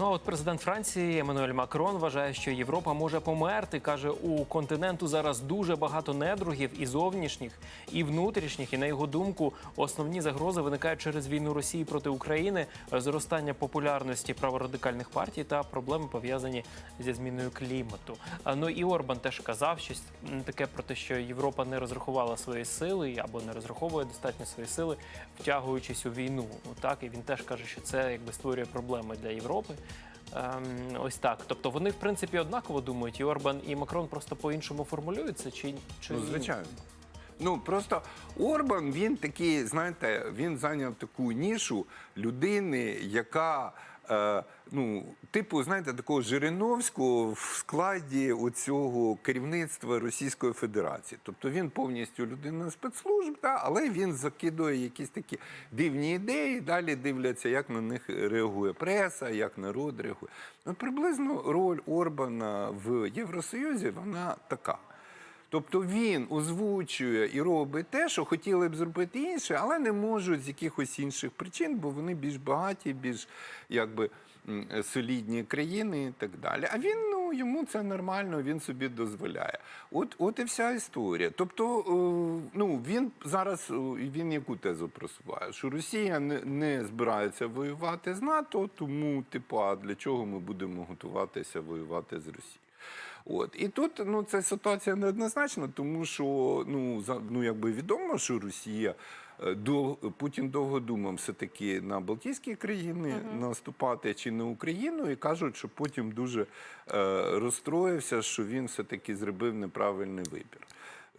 Ну а от президент Франції Еммануель Макрон вважає, що Європа може померти. каже, у континенту зараз дуже багато недругів і зовнішніх, і внутрішніх. І на його думку, основні загрози виникають через війну Росії проти України, зростання популярності праворадикальних партій та проблеми пов'язані зі зміною клімату. Ну і Орбан теж казав щось таке про те, що Європа не розрахувала свої сили або не розраховує достатньо свої сили, втягуючись у війну. Так і він теж каже, що це якби створює проблеми для Європи. Ем, ось так. Тобто вони в принципі однаково думають, і Орбан і Макрон просто по-іншому формулюються, чи, чи Ну, ні? звичайно. Ну просто Орбан він такий, знаєте, він зайняв таку нішу людини, яка. Е, ну, типу, знаєте, такого Жириновського в складі оцього керівництва Російської Федерації. Тобто він повністю людина спецслужб, та, але він закидує якісь такі дивні ідеї. Далі дивляться, як на них реагує преса, як народ реагує. Ну, приблизно роль Орбана в Євросоюзі вона така. Тобто він озвучує і робить те, що хотіли б зробити інше, але не можуть з якихось інших причин, бо вони більш багаті, більш якби солідні країни і так далі. А він ну йому це нормально, він собі дозволяє. От, от і вся історія. Тобто, е, ну він зараз е, він яку тезу просуває? Що Росія не, не збирається воювати з НАТО, тому типу, а для чого ми будемо готуватися воювати з Росією? От і тут ну ця ситуація неоднозначна, тому що ну за ну якби відомо, що Росія е, до Путін довго думав все таки на Балтійські країни наступати чи на Україну, і кажуть, що потім дуже е, розстроївся, що він все таки зробив неправильний вибір.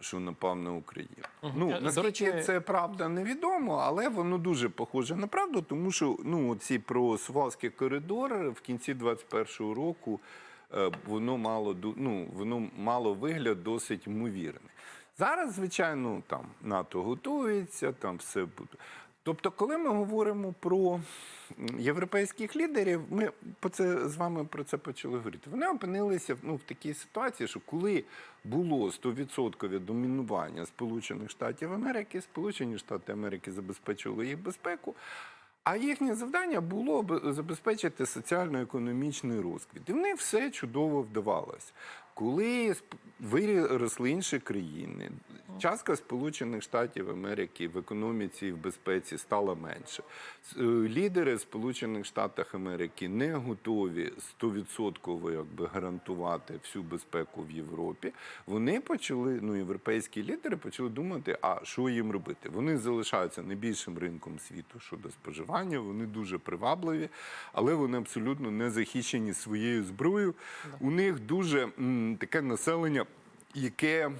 Що напав на Україну. Ну Е, наскільки речі- це правда невідомо, але воно дуже похоже на правду, тому що ну ці про Сувалський коридор в кінці 21-го року воно мало ну, воно мало вигляд досить ймовірний. Зараз, звичайно, там НАТО готується, там все буде. Тобто, коли ми говоримо про європейських лідерів, ми по це з вами про це почали говорити. Вони опинилися ну, в такій ситуації, що коли було 100% домінування Сполучених Штатів Америки, Сполучені Штати Америки забезпечували їх безпеку. А їхнє завдання було б забезпечити соціально-економічний розквіт. І в них все чудово вдавалося. Коли виросли інші країни, частка Сполучених Штатів Америки в економіці і в безпеці стала менше. Е, Лідери Сполучених Штатів Америки не готові 100% якби гарантувати всю безпеку в Європі. Вони почали, ну європейські лідери почали думати, а що їм робити? Вони залишаються найбільшим ринком світу щодо споживання. Вони дуже привабливі, але вони абсолютно не захищені своєю зброєю. У них дуже таке населення, яке.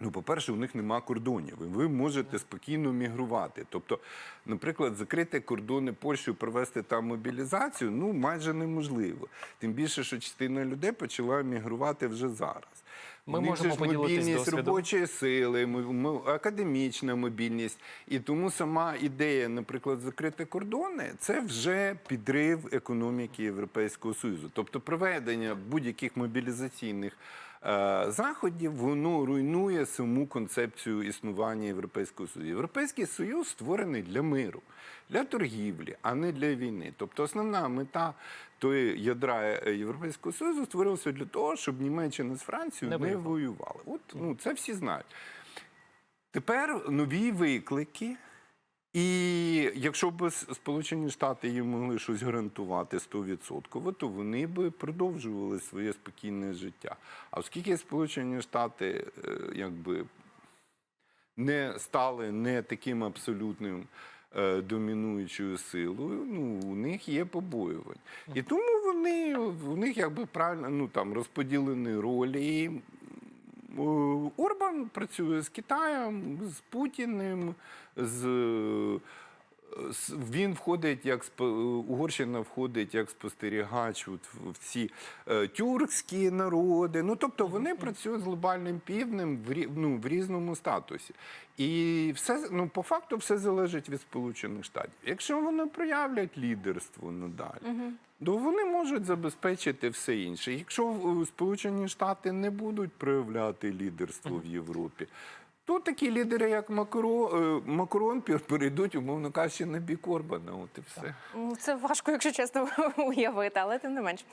Ну, по-перше, у них нема кордонів. і Ви можете спокійно мігрувати. Тобто, наприклад, закрити кордони Польщі, провести там мобілізацію, ну майже неможливо. Тим більше, що частина людей почала мігрувати вже зараз. Ми можемо же ж мобільність досвідом. робочої сили, академічна мобільність. І тому сама ідея, наприклад, закрити кордони, це вже підрив економіки Європейського Союзу. Тобто проведення будь-яких мобілізаційних заходів, воно руйнує саму концепцію існування Європейського Союзу. Європейський Союз створений для миру, для торгівлі, а не для війни. Тобто основна мета тої ядра е, Європейського Союзу створилася для того, щоб Німеччина з Францією Не не, воювали. От ну це всі знають. Тепер нові виклики. І якщо б Сполучені Штати їм могли щось гарантувати 100%, то вони б продовжували своє спокійне життя. А оскільки Сполучені Штати е, якби не стали не таким абсолютним е, домінуючою силою, ну у них є побоювань. І тому вони у них якби правильно ну там розподілені ролі. Е, Орбан працює з Китаєм, з Путіним, з. Він входить як Угорщина входить як спостерігач в ці е, тюркські народи. Ну тобто вони працюють з глобальним півднем в ну, в різному статусі. І все ну по факту все залежить від Сполучених Штатів. Якщо вони проявлять лідерство надалі, то вони можуть забезпечити все інше. Якщо е, Сполучені Штати не будуть проявляти лідерство в Європі, то такі лідери, як Макро, е, Макрон, пер- перейдуть, умовно кажучи, на бік Орбана. От і все. Ну, Це важко, якщо чесно, уявити, але тим не менш.